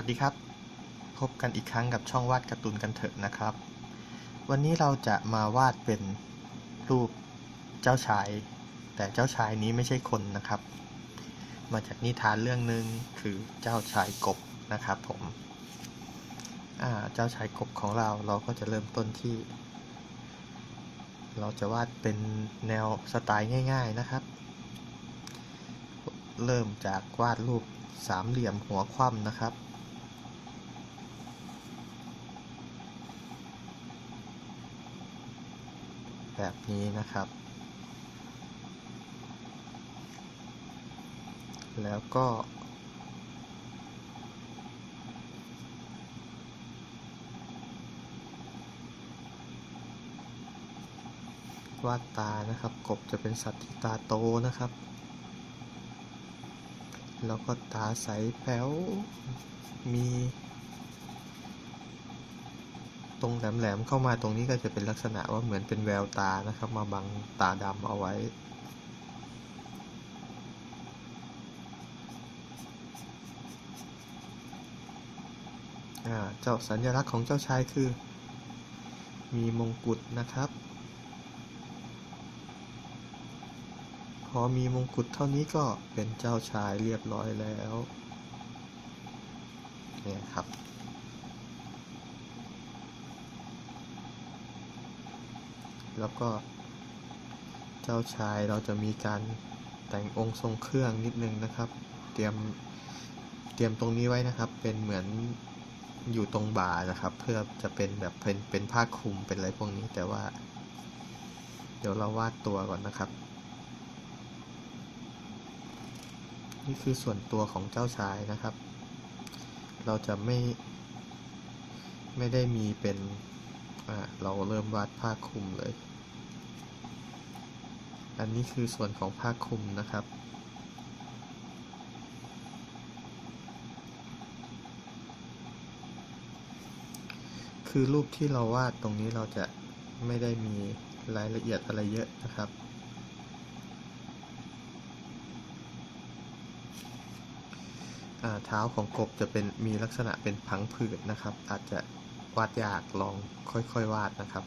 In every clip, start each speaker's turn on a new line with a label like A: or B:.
A: วัสดีครับ พบกันอีกครั้งกับช่องวาดการ์ตูนกันเถอะนะครับ วันนี้เราจะมาวาดเป็นรูปเจ้าชาย แต่เจ้าชายนี้ไม่ใช่คนนะครับ มาจากนิทานเรื่องหนึ่งคือเจ้าชายกบนะครับผมเจ้าชายกบของเราเราก็จะเริ่มต้นที่ เราจะวาดเป็นแนวสไตล์ง่าย ๆนะครับ เริ่มจากวาดรูปสามเหลี่ยมหัวคว่ำนะครับ แบบนี้นะครับ แล้วก็ วาดตานะครับ กบจะเป็นสัตว์ที่ตาโตนะครับ แล้วก็ตาใสแป๋วมี รงแหลมๆเข้ามาตรงนี้ก็จะเป็นลักษณะว่าเหมือนเป็นแววตานะครับ มาบังตาดำเอาไว้เจ้าสัญลักษณ์ของเจ้าชายคือ มีมงกุฎนะครับ พอมีมงกุฎเท่านี้ก็เป็นเจ้าชายเรียบร้อยแล้ว เนี่ยครับ แล้วก็เจ้าชายเราจะมีการแต่งองค์ทรงเครื่องนิดนึงนะครับ เตรียมเตรียมตรงนี้ไว้นะครับ เป็นเหมือนอยู่ตรงบ่านะครับ เพื่อจะเป็นแบบเป็นเป็นผ้าคลุมเป็นอะไรพวกนี้แต่ว่า เดี๋ยวเราวาดตัวก่อนนะครับ นี่คือส่วนตัวของเจ้าชายนะครับ เราจะไม่ไม่ได้มีเป็น เราเริ่มวาดผ้าคลุมเลย อันนี้คือส่วนของผ้าคลุมนะครับ คือรูปที่เราวาดตรงนี้เราจะไม่ได้มีรายละเอียดอะไรเยอะนะครับอ่าเท้าของกบจะเป็นมีลักษณะเป็นพังผืดนะครับ อาจจะ วาดยากลองค่อยๆวาดนะครับ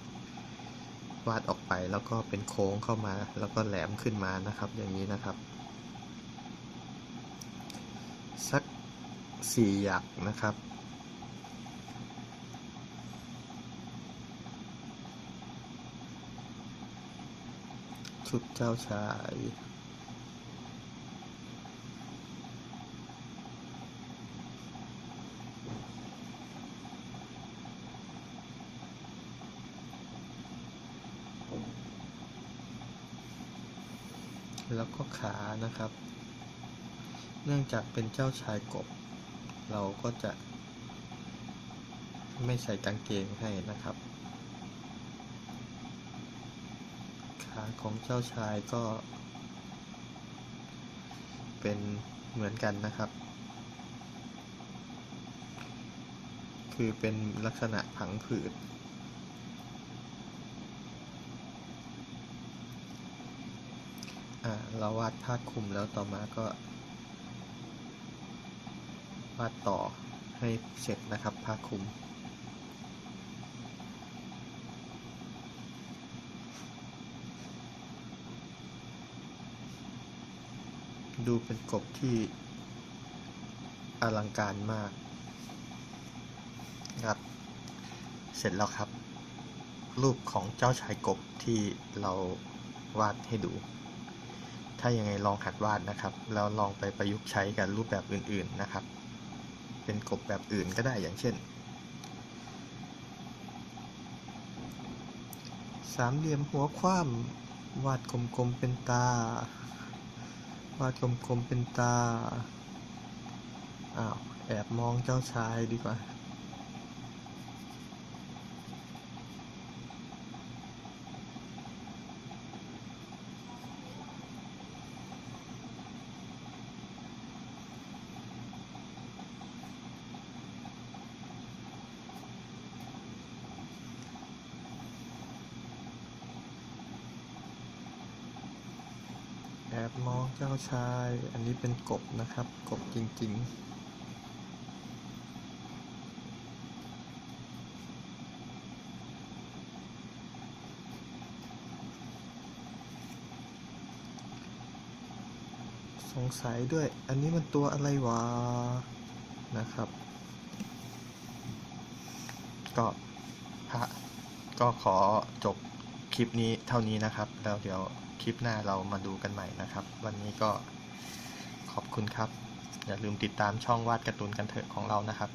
A: วาดออกไปแล้วก็เป็นโค้งเข้ามา แล้วก็แหลมขึ้นมานะครับ อย่างนี้นะครับ สักสี่หยักนะครับชุดเจ้าชาย แล้วก็ขานะครับ เนื่องจากเป็นเจ้าชายกบ เราก็จะไม่ใส่กางเกงให้นะครับ ขาของเจ้าชายก็ เป็นเหมือนกันนะครับ คือเป็นลักษณะผังผืด อ่า เราวาดผ้าคลุมแล้วต่อมาก็ วาดต่อให้เสร็จนะครับผ้าคลุมดูเป็นกบที่อลังการมากครับ เสร็จแล้วครับ รูปของเจ้าชายกบที่เราวาดให้ดู ถ้ายังไงลองหัดวาดนะครับ แล้วลองไปประยุกต์ใช้กับรูปแบบอื่นๆนะครับ เป็นกบแบบอื่นก็ได้อย่างเช่น สามเหลี่ยมหัวคว่ำวาดกลมๆเป็นตา วาดกลมๆเป็นตาอ้าวแอบมองเจ้าชายดีกว่า บมองเจ้าชาย อันนี้เป็นกบนะครับ กบจริง ๆสงสัยด้วย อันนี้มันตัวอะไรวะ นะครับ ก็พระก็ขอจบ คลิปนี้เท่านี้นะครับแล้วเดี๋ยวคลิปหน้าเรามาดูกันใหม่นะครับ วันนี้ก็ขอบคุณครับ อย่าลืมติดตามช่องวาดการ์ตูนกันเถอะของเรานะครับ